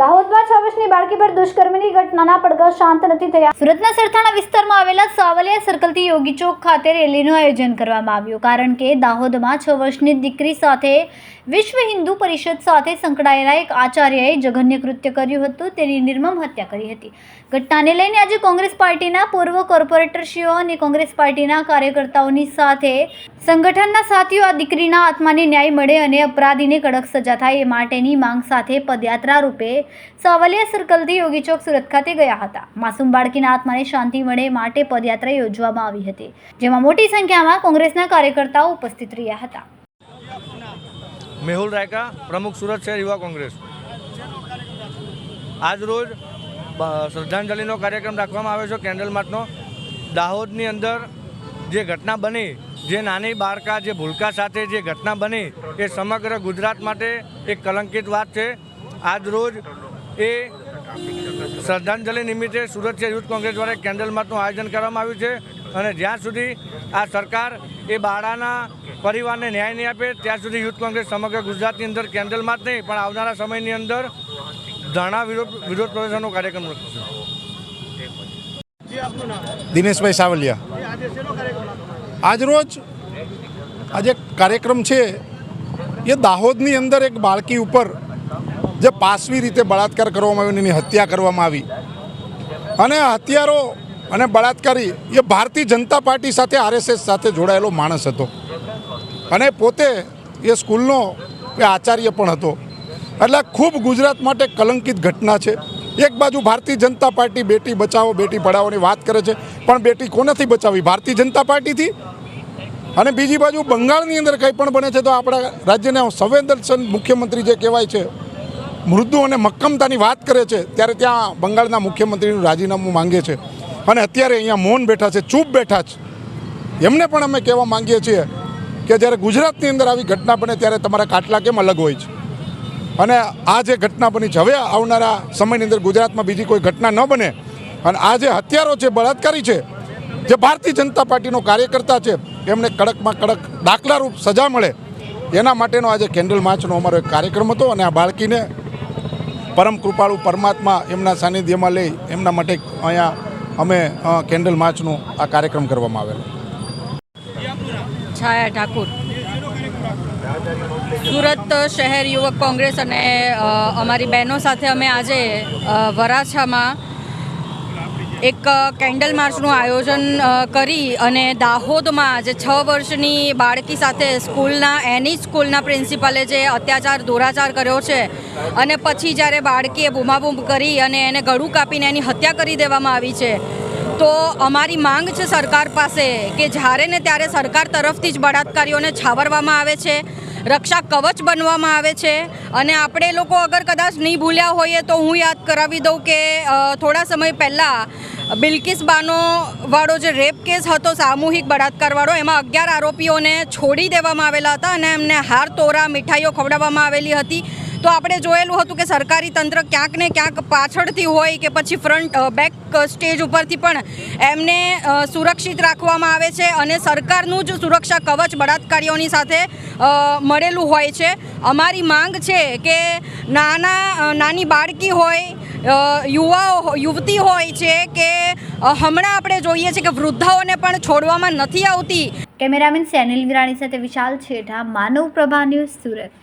દાહોદમાં છ વર્ષની બાળકી પર દુષ્કર્મની ઘટનાના પડઘા શાંત નથી થયા. સુરતના સરથાણા વિસ્તારમાં આવેલા સાવલિયા સર્કલથી યોગી ચોક ખાતે રેલીનું આયોજન કરવામાં આવ્યું. કારણ કે દાહોદમાં છ વર્ષની દીકરી સાથે વિશ્વ હિન્દુ પરિષદ સાથે સંકળાયેલા એક આચાર્યએ જઘન્ય કૃત્ય કર્યું હતું. તેની નિર્મમ હત્યા કરી હતી. ઘટનાને લઈને આજે કોંગ્રેસ પાર્ટીના પૂર્વ કોર્પોરેટરશ્રીઓ અને કોંગ્રેસ પાર્ટીના કાર્યકર્તાઓની સાથે સંગઠનના સાથીઓ આ દીકરીના આત્માને ન્યાય મળે અને અપરાધીને કડક સજા થાય એ માટેની માંગ સાથે પદયાત્રા રૂપે સાવલિયા સર્કલથી યોગી ચોક સુરત ખાતે ગયા હતા. માસૂમ બાળકીના આત્માને શાંતિ મળે માટે પદયાત્રા યોજવામાં આવી હતી, જેમાં મોટી સંખ્યામાં કોંગ્રેસના કાર્યકર્તાઓ ઉપસ્થિત રહ્યા હતા. મેહુલ રાયકા, પ્રમુખ સુરત શહેર યુવા કોંગ્રેસ. આજ રોજ શ્રદ્ધાંજલિનો કાર્યક્રમ રાખવામાં આવ્યો છે કેન્ડલ માર્ટનો દાહોદની અંદર જે ઘટના બની જે નાની બાળકા, જે ભૂલકા સાથે જે ઘટના બની, એ સમગ્ર ગુજરાત માટે એક કલંકિત વાત છે. આજ રોજ એ શ્રદ્ધાંજલિ નિમિત્તે સુરત યુથ કોંગ્રેસ દ્વારા કેન્ડલ આયોજન કરવામાં આવ્યું છે અને જ્યાં સુધી આ સરકાર એ બાળાના પરિવારને ન્યાય નહીં આપે, ત્યાં સુધી યુથ કોંગ્રેસ સમગ્ર ગુજરાતની અંદર કેન્ડલ નહીં, પણ આવનારા સમયની અંદર ધરણા વિરોધ વિરોધ પ્રદર્શનનો કાર્યક્રમ રાખીશું દિનેશભાઈ સાવલિયા. આજરોજ આજે કાર્યક્રમ છે, એ દાહોદની અંદર એક બાળકી ઉપર જે પાસવી રીતે બળાત્કાર કરવામાં આવ્યો એની હત્યા કરવામાં આવી. અને હત્યારો અને બળાત્કારી એ ભારતીય જનતા પાર્ટી સાથે, આરએસએસ સાથે જોડાયેલો માણસ હતો. અને પોતે એ સ્કૂલનો એ આચાર્ય પણ હતો. એટલે ખૂબ ગુજરાત માટે કલંકિત ઘટના છે. એક બાજુ ભારતીય જનતા પાર્ટી બેટી બચાવો, બેટી પઢાઓની વાત કરે છે, પણ બેટી કોનાથી બચાવી ભારતીય જનતા પાર્ટીથી? અને બીજી બાજુ બંગાળની અંદર કંઈ પણ બને છે તો આપણા રાજ્યના સંવેદનશીલ મુખ્યમંત્રી જે કહેવાય છે, મૃદુ અને મક્કમતાની વાત કરે છે, ત્યારે ત્યાં બંગાળના મુખ્યમંત્રીનું રાજીનામું માંગે છે. અને અત્યારે અહીંયા મૌન બેઠા છે, ચૂપ બેઠા છે. એમને પણ અમે કહેવા માંગીએ છીએ કે જ્યારે ગુજરાતની અંદર આવી ઘટના બને ત્યારે તમારા કાટલા કેમ અલગ હોય છે? અને આ જે ઘટના બની છે, હવે આવનારા સમયની અંદર ગુજરાતમાં બીજી કોઈ ઘટના ન બને. અને આ જે હત્યારો છે, બળાત્કારી છે જે ભારતીય જનતા પાર્ટીનો કાર્યકર્તા છે, એમને કડકમાં કડક દાખલારૂપ સજા મળે, એના માટેનો આજે કેન્ડલ માર્ચનો અમારો એક કાર્યક્રમ હતો અને આ બાળકીને પરમ કૃપાળુ પરમાત્મા એમના સાનિધ્યમાં લઈ, એમના માટે અહીંયા અમે કેન્ડલ માર્ચનો આ કાર્યક્રમ કરવામાં આવેલો. છાયા ઠાકુર. સુરત શહેર યુવક કોંગ્રેસ અને અમારી બહેનો સાથે અમે આજે વરાછામાં એક કેન્ડલ માર્ચનું આયોજન કરી અને દાહોદમાં જે છ વર્ષની બાળકી સાથે સ્કૂલના, એની સ્કૂલના પ્રિન્સિપાલે જે અત્યાચાર, દુરાચાર કર્યો છે અને પછી જ્યારે બાળકીએ બૂમાબૂમ કરી અને એને ગળું કાપીને એની હત્યા કરી દેવામાં આવી છે તો અમારી માંગ છે સરકાર પાસે કે જ્યારે ને ત્યારે સરકાર તરફથી જ બળાત્કારીઓને છાવરવામાં આવે છે, રક્ષા કવચ બનવામાં આવે છે અને આપણે લોકો અગર કદાચ નહીં ભૂલ્યા હોઈએ તો હું યાદ કરાવી દઉં કે થોડા સમય પહેલાં બિલકિસ બાનો વાળો જે રેપ કેસ હતો, સામૂહિક બળાત્કારવાળો, એમાં અગિયાર આરોપીઓને છોડી દેવામાં આવેલા હતા અને એમને હાર, તોરા, મીઠાઈઓ ખવડાવવામાં આવેલી હતી. તો આપણે જોયેલું હતું કે સરકારી તંત્ર ક્યાંક ને ક્યાંક પાછળથી હોય કે પછી ફ્રન્ટ બેક સ્ટેજ ઉપરથી પણ એમને સુરક્ષિત રાખવામાં આવે છે અને સરકારનું જ સુરક્ષા કવચ બળાત્કારીઓની સાથે મળેલું હોય છે. અમારી માંગ છે કે નાના નાની બાળકી હોય યુવાઓ યુવતી હોય છે કે હમણાં આપણે જોઈએ છે કે વૃદ્ધાઓને પણ છોડવામાં નથી આવતી. કેમેરામેન સેનિલ વિરાણી સાથે વિશાલ છેઠા, માનવ પ્રભા ન્યૂઝ સુરત.